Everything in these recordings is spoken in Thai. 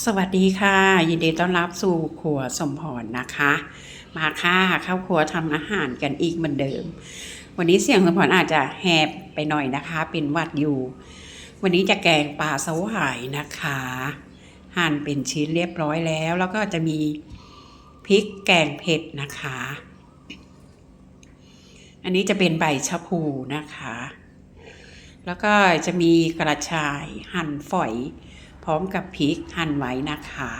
สวัสดีค่ะ ยินดีต้อนรับสู่ครัวสมพรนะคะ มาค่ะเข้าครัวทำอาหารกันอีกเหมือนเดิม วันนี้เสียงสมพรอาจจะแหบไปหน่อยนะคะ เป็นวัดอยู่ วันนี้จะแกงปลาสวายนะคะ หั่นเป็นชิ้นเรียบร้อยแล้ว แล้วก็จะมีพริกแกงเผ็ดนะคะ อันนี้จะเป็นใบชะพูนะคะ แล้วก็จะมีกระชายหั่นฝอย พร้อมกับพริกหั่นไว้นะคะ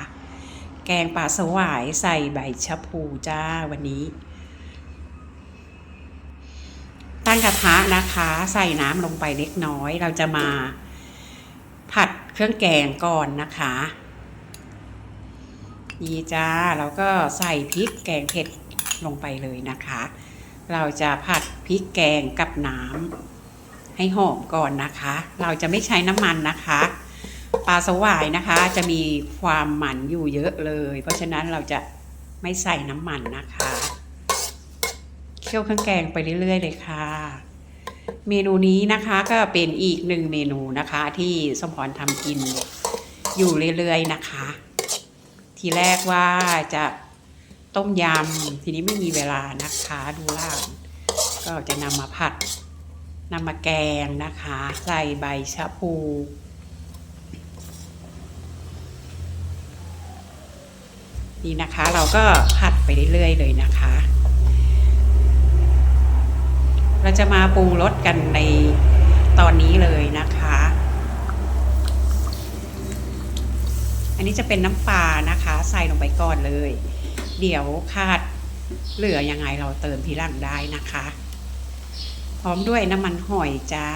แกงปลาสวายใส่ใบชะพูจ้าวันนี้ ตั้งกระทะนะคะ ใส่น้ำลงไปเล็กน้อย เราจะมาผัดเครื่องแกงก่อนนะคะนี่จ้าเราก็ใส่พริกแกงเผ็ดลงไปเลยนะคะ เราจะผัดพริกแกงกับน้ำให้หอมก่อนนะคะ เราจะไม่ใช้น้ำมันนะคะ ปลาสวายนะคะ จะมีความหมันอยู่เยอะเลย เพราะฉะนั้นเราจะไม่ใส่น้ำมันนะคะเคี่ยวเครื่องแกงไปเรื่อย ๆ เลยค่ะ เมนูนี้นะคะก็เป็นอีกหนึ่งเมนูนะคะ ที่สมพรทำกินอยู่เรื่อยๆนะคะ ทีแรกว่าจะต้มยำทีนี้ไม่มีเวลานะคะดูล่างก็จะนำมาผัดนำมาแกงนะคะ ใส่ใบชะพู นี่นะคะ เราก็ผัดไปเรื่อยๆเลยนะคะ เราจะมาปรุงรสกันในตอนนี้เลยนะคะ อันนี้จะเป็นน้ำปลานะคะ ใส่ลงไปก่อนเลย เดี๋ยวขาดเหลือยังไงเราเติมทีหลังได้นะคะ พร้อมด้วยน้ำมันหอยจ้า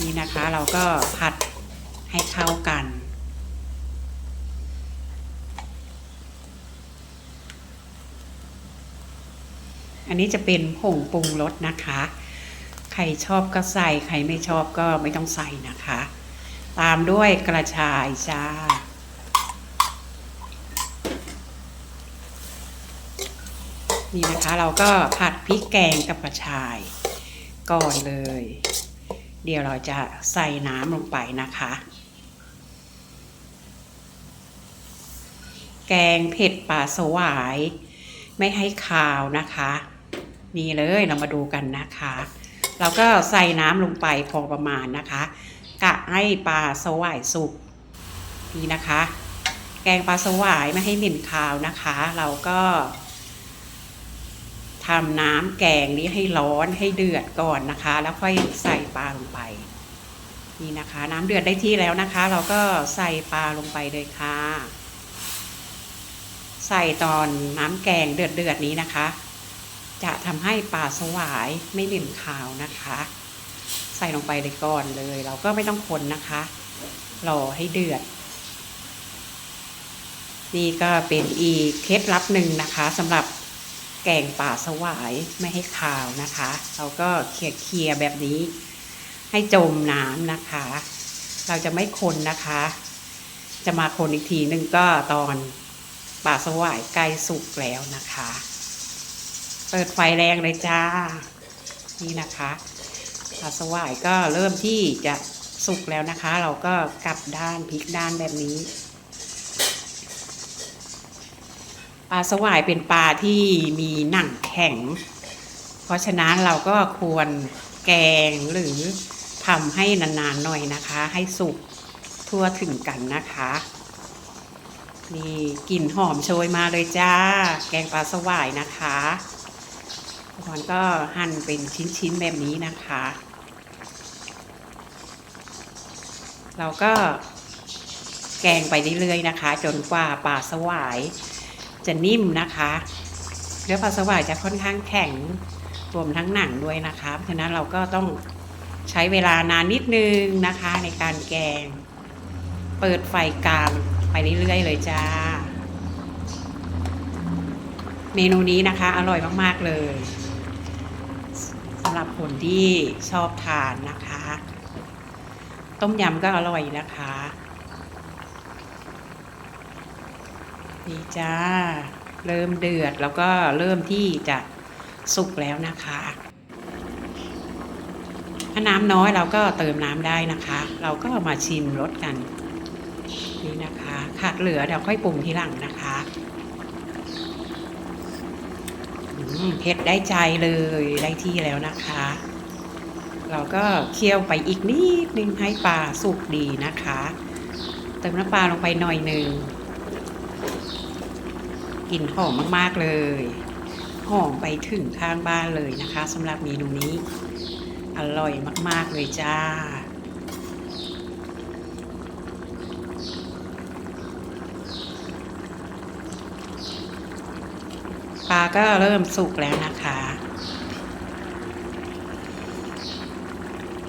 นี่นะคะเราก็ผัดให้เข้ากัน อันนี้จะเป็นผงปรุงรสนะคะ ใครชอบก็ใส่ ใครไม่ชอบก็ไม่ต้องใส่นะคะ ตามด้วยกระชายจ้า นี่นะคะเราก็ผัดพริกแกงกับกระชายก่อนเลย เดี๋ยวเราจะใส่น้ำลงไปนะคะ แกงเผ็ดปลาสวายไม่ให้คาวนะคะ นี่เลยเรามาดูกันนะคะ เราก็ใส่น้ำลงไปพอประมาณนะคะ กะให้ปลาสวายสุกนี่นะคะ แกงปลาสวายไม่ให้เหม็นคาวนะคะ เราก็ทำน้ำแกงนี้ให้ร้อนให้เดือดก่อนนะคะ แล้วค่อยใส่ปลาลงไป นี่นะคะ น้ำเดือดได้ที่แล้วนะคะ เราก็ใส่ปลาลงไปเลยค่ะ ใส่ตอนน้ำแกงเดือดเดือดๆนี้นะคะ จะทำให้ปลาสวายไม่เหม็นคาวนะคะ ใส่ลงไปเลยก่อนเลย เราก็ไม่ต้องคนนะคะรอให้เดือด นี่ก็เป็นอีกเคล็ดลับหนึ่งนะคะสำหรับแกงป่าสวายไม่ให้คาวนะคะ เราก็เคี่ยเคียแบบนี้ ให้จมน้ำนะคะ เราจะไม่คนนะคะ จะมาคนอีกทีนึงก็ตอนปลาสวายใกล้สุกแล้วนะคะ เปิดไฟแรงเลยจ้า นี่นะคะปลาสวายก็เริ่มที่จะสุกแล้วนะคะ เราก็กลับด้านพลิกด้านแบบนี้ปลาสวายเป็นปลาที่มีหนังแข็ง เพราะฉะนั้นเราก็ควรแกงหรือทำให้นานๆหน่อยนะคะ ให้สุกทั่วถึงกันนะคะนี่กลิ่นหอมโชยมาเลยจ้า แกงปลาสวายนะคะ กคนก็หั่นเป็นชิ้นๆแบบนี้นะคะ เราก็แกงไปเรื่อยๆนะคะ จนกว่าปลาสวายจะนิ่มนะคะเนื้อปลาสวายจะค่อนข้างแข็งรวมทั้งหนังด้วยนะคะเพราะฉะนั้นเราก็ต้องใช้เวลานานนิดนึงนะคะ ในการแกง เปิดไฟกลางไปเรื่อยๆเลยจ้า เมนูนี้นะคะ อร่อยมาก ๆ เลยำหรับคนที่ชอบทานนะคะ ต้มยำก็อร่อยนะคะนี่จ้า เริ่มเดือดแล้วก็เริ่มที่จะสุกแล้วนะคะ ถ้าน้ำน้อยเราก็เติมน้ำได้นะคะ เราก็มาชิมรสกัน นี่นะคะ ขาดเหลือเดี๋ยวค่อยปรุงทีหลังนะคะ เผ็ดได้ใจเลยได้ที่แล้วนะคะ เราก็เคี่ยวไปอีกนิดนึงให้ปลาสุกดีนะคะ เติมน้ำปลาลงไปหน่อยหนึ่งกลิ่นหอมมาก ๆ เลยหอมไปถึงข้างบ้านเลยนะคะสำหรับเมนูนี้ อร่อยมาก ๆ เลยจ้า ลาก็เริ่มสุกแล้วนะคะ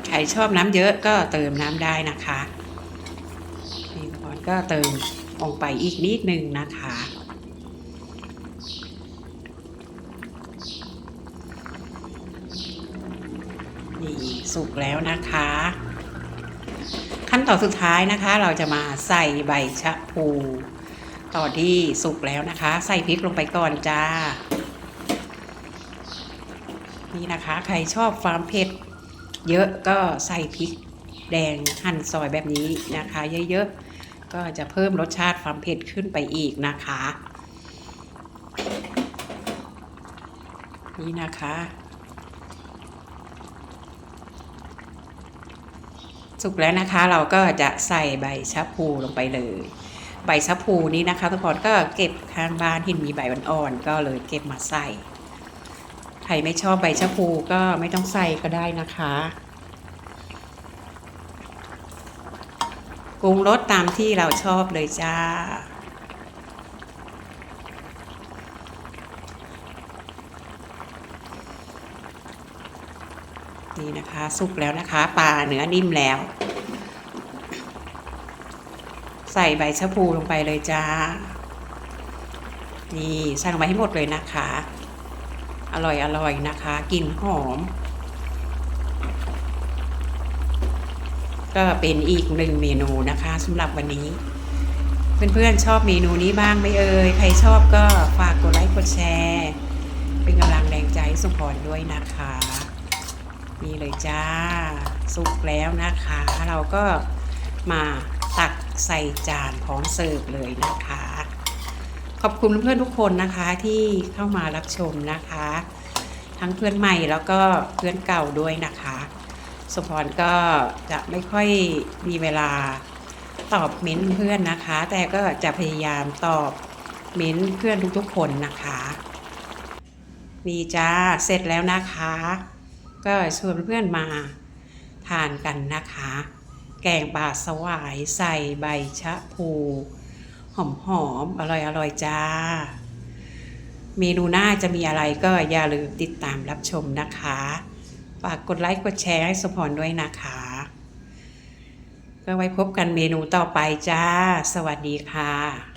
ใครชอบน้ำเยอะก็เติมน้ำได้นะคะนี่ก่อนก็เติมลงไปอีกนิดนึงนะคะนี่สุกแล้วนะคะ ขั้นตอนสุดท้ายนะคะ เราจะมาใส่ใบชะพู ตอนที่สุกแล้วนะคะ ใส่พริกลงไปก่อนจ้า นี่นะคะ ใครชอบความเผ็ด เยอะก็ใส่พริกแดงหั่นซอยแบบนี้นะคะ เยอะๆ ก็จะเพิ่มรสชาติความเผ็ดขึ้นไปอีกนะคะ นี่นะคะ สุกแล้วนะคะเราก็จะใส่ใบชะพูลงไปเลย ใบชะพูนี้นะคะทุกคนก็เก็บข้างบ้านที่มีใบอ่อนๆก็เลยเก็บมาใส่ ใครไม่ชอบใบชะพูก็ไม่ต้องใส่ก็ได้นะคะปรุงรสตามที่เราชอบเลยจ้า นี่นะคะ สุกแล้วนะคะ ปลาเนื้อนิ่มแล้ว ใส่ใบชะพูลงไปเลยจ้า นี่ใส่ลงไปให้หมดเลยนะคะ อร่อยอร่อยนะคะกลิ่นหอม ก็เป็นอีกหนึ่งเมนูนะคะสำหรับวันนี้ เพื่อนๆชอบเมนูนี้บ้างไหมเอ่ย ใครชอบก็ฝากกดไลค์กดแชร์ เป็นกำลังแรงใจให้สุพรด้วยนะคะนี่เลยจ้า สุกแล้วนะคะ เราก็มาตัก ใส่จานพร้อมเสิร์ฟเลยนะคะ ขอบคุณเพื่อนทุกคนนะคะที่เข้ามารับชมนะคะ ทั้งเพื่อนใหม่แล้วก็เพื่อนเก่าด้วยนะคะสุพรก็จะไม่ค่อยมีเวลาตอบเม้นเพื่อนนะคะ แต่ก็จะพยายามตอบเม้นเพื่อนทุกๆคนนะคะนี่จ้าเสร็จแล้วนะคะ ก็ชวนเพื่อนมาทานกันนะคะ แกงปลาสวายใส่ใบชะพู หอมหอมๆอร่อยอร่อยจ้า เมนูหน้าจะมีอะไรก็อย่าลืมติดตามรับชมนะคะ ฝากกดไลค์กดแชร์ให้สปอนด้วยนะคะ ก็ไว้พบกันเมนูต่อไปจ้า สวัสดีค่ะ